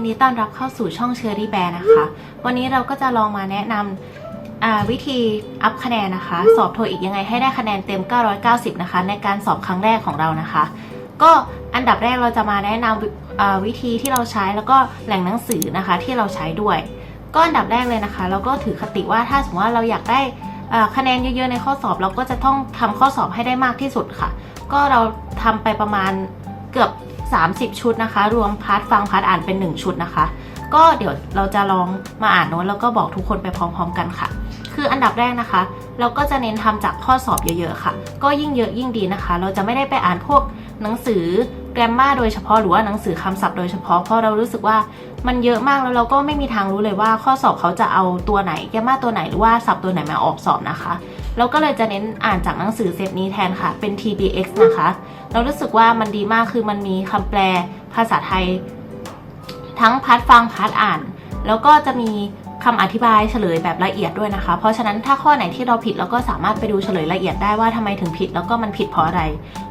นดีต้อนรับเข้าสู่ช่องเชอรี่แบร์นะคะ วันนี้เราก็จะลองมาแนะนำวิธีอัพคะแนนนะคะ สอบโทอีกยังไงให้ได้คะแนนเต็ม 990 นะคะ ในการสอบครั้งแรกของเรานะคะ ก็อันดับแรกเราจะมาแนะนำวิธีที่เราใช้แล้วก็แหล่งหนังสือนะคะที่เราใช้ด้วย ก็อันดับแรกเลยนะคะ เราก็ถือคติว่าถ้าสมมติว่าเราอยากได้คะแนนเยอะๆในข้อสอบ เราก็จะต้องทำข้อสอบให้ได้มากที่สุดค่ะ ก็เราทำไปประมาณเกือบ 30 ชุดนะคะ รวมพาร์ทฟังพาร์ทอ่านเป็น 1 ชุดนะคะ ก็เดี๋ยวเราจะลองมาอ่านโน้ตแล้วก็บอกทุกคนไปพร้อม ๆ กันค่ะ คืออันดับแรกนะคะ เราก็จะเน้นทำจากข้อสอบเยอะๆค่ะ ก็ยิ่งเยอะยิ่งดีนะคะ เราจะไม่ได้ไปอ่านพวกหนังสือแกรมมาโดยเฉพาะหรือว่าหนังสือคำศัพท์โดยเฉพาะเพราะเรารู้สึกว่ามันเยอะมากแล้วเราก็ไม่มีทางรู้เลยว่าข้อสอบเขาจะเอาตัวไหนแกรมมาตัวไหนหรือว่าศัพท์ตัวไหนมาออกสอบนะคะ เราก็เลยจะเน้นอ่านจากหนังสือเซตนี้แทนค่ะ เป็น TBX นะคะ เรารู้สึกว่ามันดีมากคือมันมีคำแปลภาษาไทย ทั้งพาร์ทฟังพาร์ทอ่าน แล้วก็จะมีคำอธิบายเฉลยแบบละเอียดด้วยนะคะ เพราะฉะนั้นถ้าข้อไหนที่เราผิดเราก็สามารถไปดูเฉลยละเอียดได้ว่าทำไมถึงผิด แล้วก็มันผิดเพราะอะไร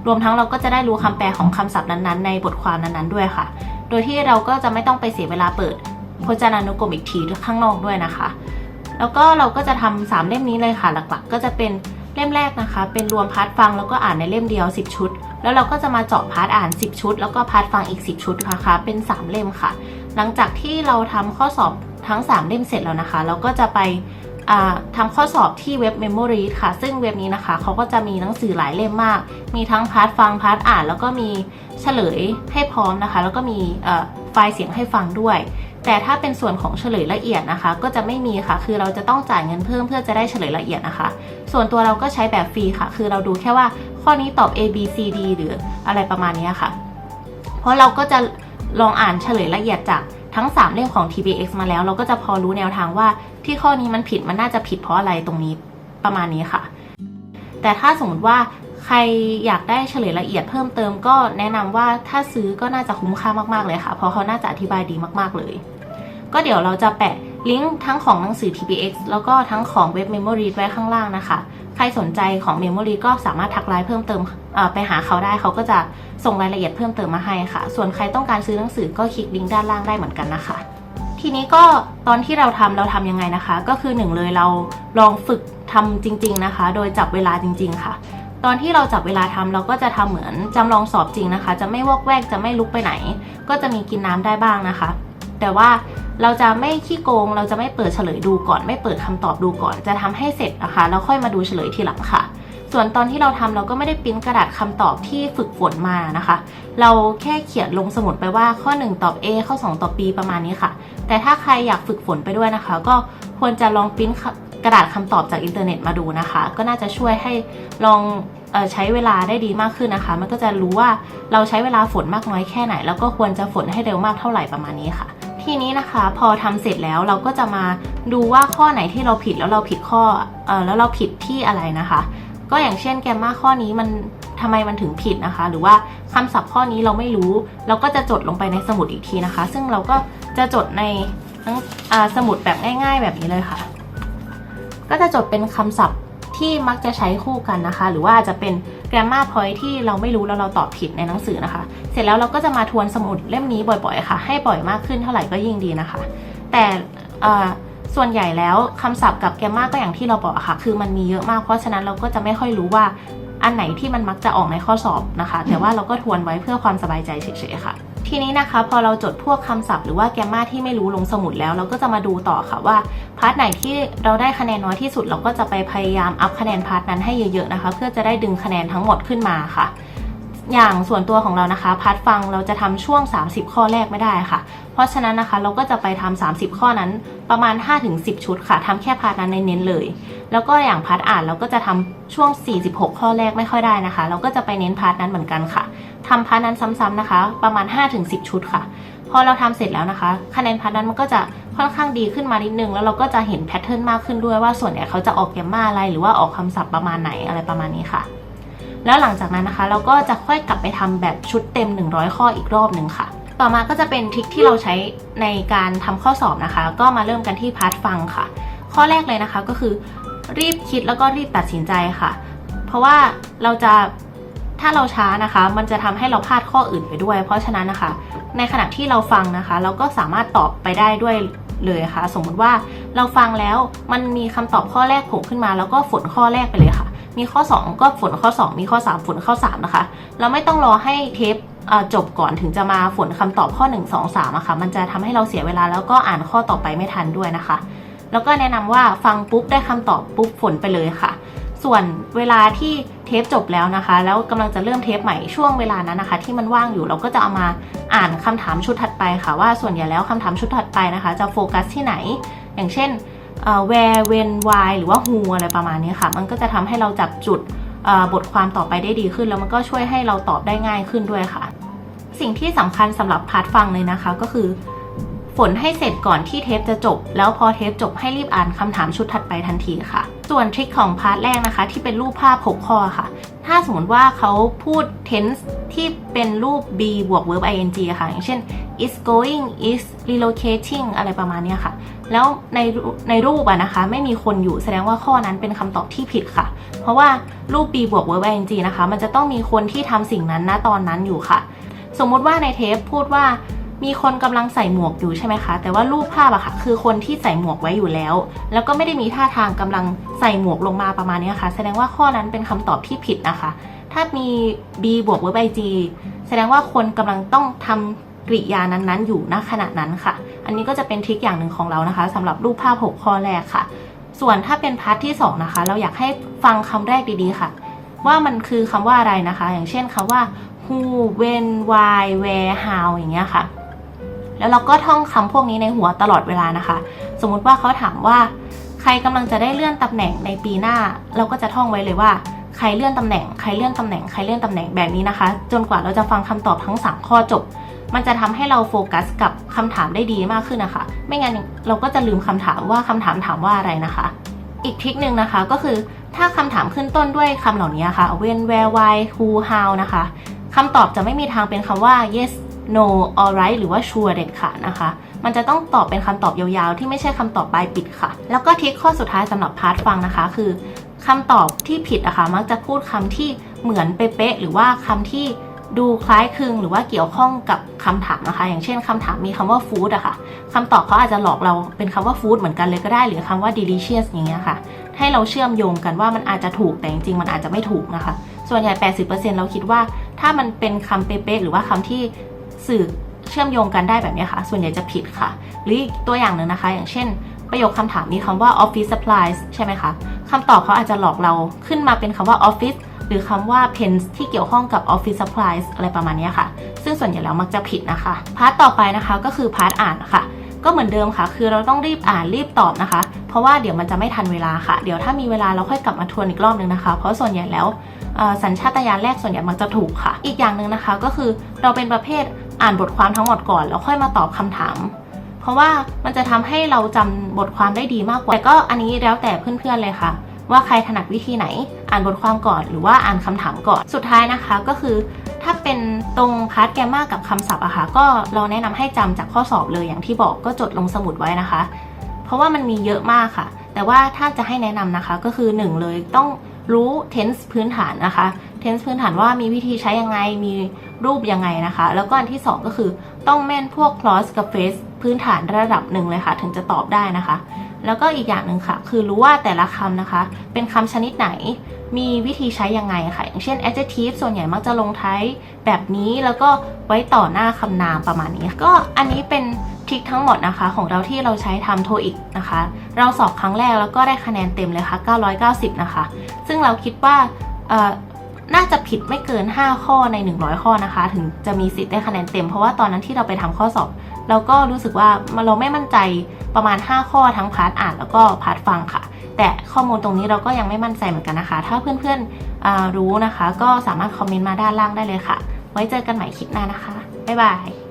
รวมทั้งเราก็จะได้รู้คำแปลของคำศัพท์นั้นๆ ในบทความนั้นๆด้วยค่ะ โดยที่เราก็จะไม่ต้องไปเสียเวลาเปิดพจนานุกรมอีกทีข้างนอกด้วยนะคะ แล้วก็เราก็จะทำสามเล่มนี้เลยค่ะหลักๆ ก็จะเป็นเล่มแรกนะคะ เป็นรวมพาร์ทฟังแล้วก็อ่านในเล่มเดียว 10 ชุด แล้วเราก็จะมาเจาะพาร์ทอ่าน 10 ชุด แล้วก็พาร์ทฟังอีก 10 ชุดนะคะเป็น 3 เล่มค่ะ หลังจากที่เราทำข้อสอบทั้ง 3 เล่มเสร็จแล้วนะคะ เราก็จะไปทำข้อสอบที่เว็บ Memory ค่ะ ซึ่งเว็บนี้นะคะเขาก็จะมีหนังสือหลายเล่มมาก มีทั้งพาร์ทฟังพาร์ทอ่าน แล้วก็มีเฉลยให้พร้อมนะคะ แล้วก็มีไฟล์เสียงให้ฟังด้วย แต่ถ้าเป็นส่วนของเฉลยละเอียดนะคะ ก็จะไม่มีค่ะ คือเราจะต้องจ่ายเงินเพิ่มเพื่อจะได้เฉลยละเอียดนะคะ ส่วนตัวเราก็ใช้แบบฟรีค่ะ คือเราดูแค่ว่าข้อนี้ตอบ A B C D หรืออะไรประมาณนี้ค่ะ เพราะเราก็จะลองอ่านเฉลยละเอียดจากทั้ง 3 เล่มของ TBX มาแล้ว เราก็จะพอรู้แนวทางว่าที่ข้อนี้มันผิดมันน่าจะผิดเพราะอะไรตรงนี้ประมาณนี้ค่ะ แต่ถ้าสมมติว่าใครอยากได้เฉลยละเอียดเพิ่มเติมก็แนะนำว่าถ้าซื้อก็น่าจะคุ้มค่ามากๆเลยค่ะ เพราะเขาน่าจะอธิบายดีมากๆเลย ก็เดี๋ยวเราจะแปะลิงก์ทั้งของหนังสือ TBX แล้วก็ทั้งของเว็บ Memory ไว้ข้างล่างนะคะ ใครสนใจของ Memory ก็สามารถทักไลน์เพิ่มเติมไปหาเขาได้เขาก็จะส่งรายละเอียดเพิ่มเติมมาให้ค่ะ ส่วนใครต้องการซื้อหนังสือก็คลิกลิงก์ด้านล่างได้เหมือนกันนะคะ ทีนี้ก็ตอนที่เราทำเราทำยังไงนะคะ ก็คือหนึ่งเลยเราลองฝึกทำจริง ๆนะคะ โดยจับเวลาจริง ๆ ค่ะ ตอนที่เราจับเวลาทำเราก็จะทำเหมือนจำลองสอบจริงนะคะ จะไม่วอกแวกจะไม่ลุกไปไหน ก็จะมีกินน้ำได้บ้างนะคะ แต่ว่า เราจะไม่ขี้โกง เราจะไม่เปิดเฉลยดูก่อน ไม่เปิดคำตอบดูก่อน จะทำให้เสร็จนะคะแล้วค่อยมาดูเฉลยทีหลังค่ะ ส่วนตอนที่เราทำเราก็ไม่ได้ปิ้นกระดาษคำตอบที่ฝึกฝนมานะคะ เราแค่เขียนลงสมุดไปว่าข้อ 1 ตอบ A ข้อ 2 ตอบ B ประมาณนี้ค่ะ แต่ถ้าใครอยากฝึกฝนไปด้วยนะคะ ก็ควรจะลองปิ้นกระดาษคำตอบจากอินเทอร์เน็ตมาดูนะคะ ก็น่าจะช่วยให้ลองออใช้เวลาได้ดีมากขึ้นนะคะ มันก็จะรู้ว่าเราใช้เวลาฝนมากน้อยแค่ไหน แล้วก็ควรจะฝนให้เร็วมากเท่าไหร่ประมาณนี้ค่ะ ทีนี้นะคะพอทำเสร็จแล้วเราก็จะมาดูว่าข้อไหนที่เราผิดแล้วเราผิดข้อเออแล้วเราผิดที่อะไรนะคะ ก็อย่างเช่นแกมมาข้อนี้มันทำไมมันถึงผิดนะคะ หรือว่าคำศัพท์ข้อนี้เราไม่รู้ เราก็จะจดลงไปในสมุดอีกทีนะคะ ซึ่งเราก็จะจดในสมุดแบบง่าย ๆ แบบนี้เลยค่ะ ก็จะจดเป็นคำศัพท์ที่มักจะใช้คู่กันนะคะ หรือว่าอาจจะเป็น grammar point ที่เราไม่รู้แล้วเราตอบผิดในหนังสือนะคะ เสร็จแล้วเราก็จะมาทวนสมุดเล่มนี้บ่อยๆค่ะ ให้บ่อยมากขึ้นเท่าไหร่ก็ยิ่งดีนะคะ แต่ส่วนใหญ่แล้วคำศัพท์กับแกมมาก็อย่างที่เราบอกอะค่ะ คือมันมีเยอะมากเพราะฉะนั้นเราก็จะไม่ค่อยรู้ว่าอันไหนที่มันมักจะออกในข้อสอบนะคะ แต่ว่าเราก็ทวนไว้เพื่อความสบายใจเฉยๆค่ะ ทีนี้นะคะพอเราจดพวกคำศัพท์หรือว่าแกมมาที่ไม่รู้ลงสมุดแล้ว เราก็จะมาดูต่อค่ะว่าพาร์ทไหนที่เราได้คะแนนน้อยที่สุด เราก็จะไปพยายามอัพคะแนนพาร์ทนั้นให้เยอะๆนะคะ เพื่อจะได้ดึงคะแนนทั้งหมดขึ้นมาค่ะ อย่างส่วนตัวของเรานะคะพาร์ทฟังเราจะทำช่วง 30 ข้อแรกไม่ได้ค่ะ เพราะฉะนั้นนะคะเราก็จะไปทำ30 ข้อนั้นประมาณ 5-10 ชุดค่ะทำแค่พาร์ทนั้นเน้นเลย แล้วก็อย่างพาร์ทอ่านเราก็จะทำช่วง 46 ข้อแรกไม่ค่อยได้นะคะ เราก็จะไปเน้นพาร์ทนั้นเหมือนกันค่ะทำพาร์ทนั้นซ้ำๆนะคะ ประมาณ 5-10 ชุดค่ะ พอเราทำเสร็จแล้วนะคะ คะแนนพาร์ทนั้นมันก็จะค่อนข้างดีขึ้นมานิดนึง แล้วเราก็จะเห็นแพทเทิร์นมากขึ้นด้วยว่าส่วนใหญ่เขาจะออกแกมมาอะไร หรือว่าออกคำศัพท์ประมาณไหนอะไรประมาณนี้ค่ะ แล้วหลังจากนั้นนะคะ เราก็จะค่อยกลับไปทำแบบชุดเต็ม 100 ข้ออีกรอบหนึ่งค่ะต่อมาก็จะเป็นทริคที่เราใช้ในการทำข้อสอบนะคะ ก็มาเริ่มกันที่พาร์ทฟังค่ะ ข้อแรกเลยนะคะก็คือ รีบคิดแล้วก็รีบตัดสินใจค่ะ เพราะว่าเราจะถ้าเราช้านะคะ มันจะทำให้เราพลาดข้ออื่นไปด้วย เพราะฉะนั้นนะคะ ในขณะที่เราฟังนะคะ เราก็สามารถตอบไปได้ด้วยเลยค่ะ สมมุติว่าเราฟังแล้วมันมีคำตอบข้อแรกโผล่ขึ้นมาแล้วก็ฝนข้อแรกไปเลยค่ะ มีข้อ 2 ก็ฝนข้อ 2 มีข้อ 3 ฝนข้อ 3 นะคะ เราไม่ต้องรอให้เทปจบก่อนถึงจะมาฝนคำตอบข้อ 1 2 3อะค่ะ มันจะทำให้เราเสียเวลาแล้วก็อ่านข้อต่อไปไม่ทันด้วยนะคะ แล้วก็แนะนำว่าฟังปุ๊บได้คำตอบปุ๊บฝนไปเลยค่ะ ส่วนเวลาที่เทปจบแล้วนะคะ แล้วกำลังจะเริ่มเทปใหม่ช่วงเวลานั้นนะคะ ที่มันว่างอยู่เราก็จะเอามาอ่านคำถามชุดถัดไปค่ะ ว่าส่วนใหญ่แล้วคำถามชุดถัดไปนะคะ จะโฟกัสที่ไหน อย่างเช่น where when why หรือว่า who อะไรประมาณนี้ค่ะ มันก็จะทำให้เราจับจุดบทความต่อไปได้ดีขึ้น แล้วมันก็ช่วยให้เราตอบได้ง่ายขึ้นด้วยค่ะ สิ่งที่สำคัญสำหรับพาร์ทฟังเลยนะคะ ก็คือ ฝนให้เสร็จก่อนที่เทปจะจบ แล้วพอเทปจบให้รีบอ่านคำถามชุดถัดไปทันทีค่ะ ส่วนทริคของพาร์ทแรกนะคะ ที่เป็นรูปภาพ6ข้อค่ะ ถ้าสมมติว่าเขาพูด tense ที่เป็นรูป be บวก verb ing ค่ะ อย่างเช่น is going is relocating อะไรประมาณนี้ค่ะ แล้วในในรูปอะนะคะ ไม่มีคนอยู่แสดงว่าข้อนั้นเป็นคำตอบที่ผิดค่ะ เพราะว่ารูป be บวก verb ing นะคะ มันจะต้องมีคนที่ทำสิ่งนั้นณตอนนั้นอยู่ค่ะ สมมติว่าในเทปพูดว่า มีคนกำลังใส่หมวกอยู่ใช่ไหมคะ แต่ว่ารูปภาพอะค่ะ คือคนที่ใส่หมวกไว้อยู่แล้ว แล้วก็ไม่ได้มีท่าทางกำลังใส่หมวกลงมาประมาณนี้ยค่ะ แสดงว่าข้อนั้นเป็นคำตอบที่ผิดนะคะ ถ้ามี b บวก verb ing แสดงว่าคนกำลังต้องทำกริยานั้นๆ อยู่ณขณะนั้นค่ะ อันนี้ก็จะเป็นทริคอย่างหนึ่งของเรานะคะสำหรับรูปภาพ 6 ข้อแรกค่ะ ส่วนถ้าเป็นพาร์ทที่ 2 นะคะ เราอยากให้ฟังคำแรกดีๆค่ะ ว่ามันคือคำว่าอะไรนะคะ อย่างเช่นคำว่า who when why where how อย่างเงี้ยค่ะ แล้วเราก็ท่องคำพวกนี้ในหัวตลอดเวลานะคะ สมมุติว่าเขาถามว่า ใครกำลังจะได้เลื่อนตำแหน่งในปีหน้า เราก็จะท่องไว้เลยว่าใครเลื่อนตำแหน่งใครเลื่อนตำแหน่งใครเลื่อนตำแหน่งแบบนี้นะคะ จนกว่าเราจะฟังคำตอบทั้ง 3 ข้อจบ มันจะทำให้เราโฟกัสกับคำถามได้ดีมากขึ้นนะคะ ไม่งั้นเราก็จะลืมคำถามว่าคำถามถามว่าอะไรนะคะ อีกทริคหนึ่งนะคะก็คือถ้าคำถามขึ้นต้นด้วยคำเหล่านี้ค่ะ when where why who how นะคะคำตอบจะไม่มีทางเป็นคำว่า yes no alright หรือว่า sure เด็ดขาดนะคะ มันจะต้องตอบเป็นคำตอบยาวๆ ที่ไม่ใช่คำตอบปลายปิดค่ะ แล้วก็ทิคข้อสุดท้ายสำหรับพาร์ทฟังนะคะ คือคำตอบที่ผิดอะคะ่ะมักจะพูดคำที่เหมือนเป๊ะๆหรือว่าคำที่ดูคล้ายคลึงหรือว่าเกี่ยวข้องกับคำถามนะคะ อย่างเช่นคำถามมีคำว่า food อะค่ะคำตอบเขาอาจจะหลอกเราเป็นคำว่า food เหมือนกันเลยก็ได้ หรือคำว่า delicious อย่างเงี้ยค่ะ ให้เราเชื่อมโยงกันว่ามันอาจจะถูกแต่จริงๆมันอาจจะไม่ถูกนะคะ ส่วนใหญ่ 80%เราคิดว่าถ้ามันเป็นคำเป๊ะๆหรือว่าคำที่ สื่อเชื่อมโยงกันได้แบบนี้ค่ะ ส่วนใหญ่จะผิดค่ะ หรืออีกตัวอย่างหนึ่งนะคะ อย่างเช่น ประโยคคำถามมีคำว่า office supplies ใช่ไหมคะคำตอบเขาอาจจะหลอกเราขึ้นมาเป็นคำว่า office หรือคำว่า pens ที่เกี่ยวข้องกับ office supplies อะไรประมาณนี้ค่ะ ซึ่งส่วนใหญ่แล้วมักจะผิดนะคะ พาร์ทต่อไปนะคะก็คือพาร์ทอ่านค่ะ ก็เหมือนเดิมค่ะ คือเราต้องรีบอ่านรีบตอบนะคะ เพราะว่าเดี๋ยวมันจะไม่ทันเวลาค่ะ เดี๋ยวถ้ามีเวลาเราค่อยกลับมาทวนอีกรอบนึงนะคะ เพราะส่วนใหญ่แล้วสัญชาตญาณแรกส่วนใหญ่มักจะถูกค่ะ อีกอย่างหนึ่งนะคะก็คือเราเป็นประเภท อ่านบทความทั้งหมดก่อน แล้วค่อยมาตอบคำถาม เพราะว่ามันจะทำให้เราจำบทความได้ดีมากกว่าแต่ก็อันนี้แล้วแต่เพื่อนๆเลยค่ะ ว่าใครถนัดวิธีไหน อ่านบทความก่อนหรือว่าอ่านคำถามก่อน สุดท้ายนะคะก็คือ ถ้าเป็นตรงพาร์ทแกมมากับคำศัพท์อะค่ะก็เราแนะนำให้จำจากข้อสอบเลยอย่างที่บอกก็จดลงสมุดไว้นะคะ เพราะว่ามันมีเยอะมากค่ะ แต่ว่าถ้าจะให้แนะนำนะคะก็คือ 1 เลยต้องรู้ tense พื้นฐานนะคะ tense พื้นฐานว่ามีวิธีใช้ยังไง มี รูปยังไงนะคะ แล้วก็อันที่ 2 ก็คือต้องแม่นพวก clause กับ phrase พื้นฐานระดับหนึ่งเลยค่ะ ถึงจะตอบได้นะคะ แล้วก็อีกอย่างหนึ่งค่ะ คือรู้ว่าแต่ละคำนะคะ เป็นคำชนิดไหน มีวิธีใช้ยังไงค่ะ อย่างเช่น adjective ส่วนใหญ่มักจะลงท้ายแบบนี้แล้วก็ไว้ต่อหน้าคำนามประมาณนี้ ก็อันนี้เป็นทริคทั้งหมดนะคะ ของเราที่เราใช้ทำโทอีกนะคะ เราสอบครั้งแรกแล้วก็ได้คะแนนเต็มเลยค่ะ 990 นะคะ ซึ่งเราคิดว่า น่าจะผิดไม่เกิน 5 ข้อใน 100 ข้อนะคะ ถึงจะมีสิทธิ์ได้คะแนนเต็ม เพราะว่าตอนนั้นที่เราไปทำข้อสอบเราก็รู้สึกว่าเราไม่มั่นใจประมาณ 5 ข้อทั้งพาร์ทอ่านแล้วก็พาร์ทฟังค่ะ แต่ข้อมูลตรงนี้เราก็ยังไม่มั่นใจเหมือนกันนะคะ ถ้าเพื่อนๆรู้นะคะ ก็สามารถคอมเมนต์มาด้านล่างได้เลยค่ะ ไว้เจอกันใหม่คลิปหน้านะคะบ๊ายบาย